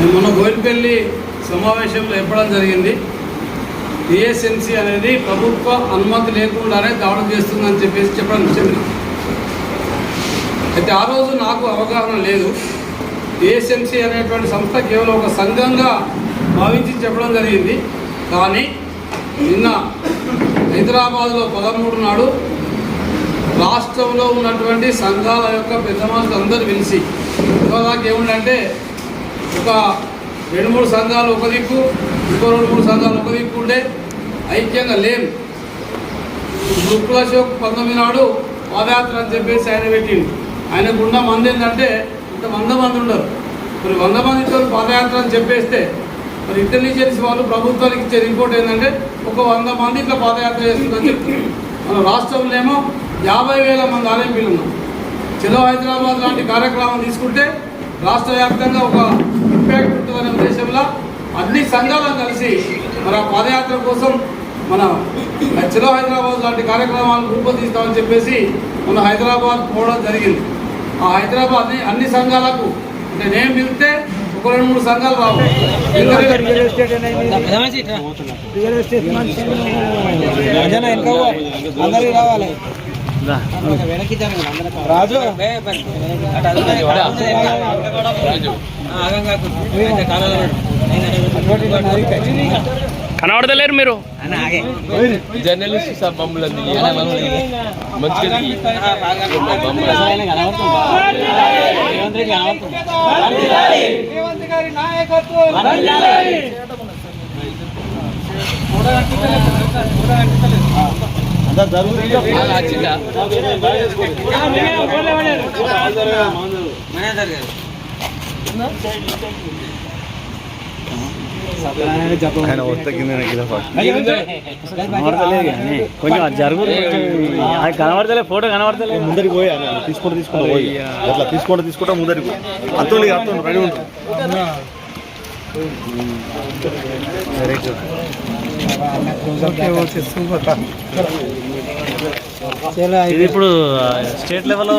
నేను మొన్న గోయినపల్లి సమావేశంలో చెప్పడం జరిగింది. టిఎస్ఎన్సీ అనేది ప్రభుత్వ అనుమతి లేకుండానే దాడులు చేస్తుందని చెప్పేసి చెప్పడం జరిగింది అయితే ఆ రోజు నాకు అవగాహన లేదు. టిఎస్ఎన్సీ అనేటువంటి సంస్థ కేవలం ఒక సంఘంగా భావించి చెప్పడం జరిగింది. కానీ నిన్న హైదరాబాద్లో పదమూడు నాడు రాష్ట్రంలో ఉన్నటువంటి సంఘాల యొక్క పెద్ద మనుషులు అందరూ పిలిచి ఇవాళ ఏముందంటే ఒక రెండు మూడు సంఘాలు ఒక దిక్కు ఇంకో రెండు మూడు సంఘాలు ఒక దిక్కు ఉండే ఐక్యంగా లేం. దుక్కుల అశోక్ పంతొమ్మిది నాడు పాదయాత్ర అని చెప్పేసి ఆయన పెట్టిండు. ఆయన ఉన్న మంది ఏంటంటే ఇంత వంద మంది ఉండరు. మరి వంద మందితో పాదయాత్ర అని చెప్పేస్తే మరి ఇంటెలిజెన్స్ వాళ్ళు ప్రభుత్వానికి ఇచ్చే రిపోర్ట్ ఏంటంటే ఒక వంద మంది ఇట్లా పాదయాత్ర చేస్తుందని చెప్తుంది మన రాష్ట్రంలో ఏమో యాభై వేల మంది ఆర్ఎంపీలు ఉన్నాం చలో హైదరాబాద్ లాంటి కార్యక్రమం తీసుకుంటే రాష్ట్ర వ్యాప్తంగా ఒక ఇంపాక్ట్ ఉంటుందనే ఉద్దేశంలో అన్ని సంఘాలను కలిసి ఆ పాదయాత్ర కోసం మన చలో హైదరాబాద్ లాంటి కార్యక్రమాలను రూపొందిస్తామని చెప్పేసి మన హైదరాబాద్ పోవడం జరిగింది. ఆ హైదరాబాద్ అన్ని సంఘాలకు అంటే నేను పిలిస్తే ఒక రెండు మూడు సంఘాలు రావు. రియల్ ఎస్టేట్ రాజు. కనబడతలేరు మీరు? జర్నలిస్ట్ సార్ మమ్మల్ని మంచిగా రేవంత్ గారి నాయకత్వం. ఆయన వస్తే కింద కొంచెం జరుగు అది కనబడతలే ఫోటో కనబడతలే ముందరికి పోయి తీసుకుంటూ తీసుకుంటూ పోయి. అట్లా తీసుకుంటూ తీసుకుంటా ముందరికి పోయి. అత్తుంది అత్తుంది రెడీ ఉంటుంది చాలా ఇప్పుడు స్టేట్ లెవెల్లో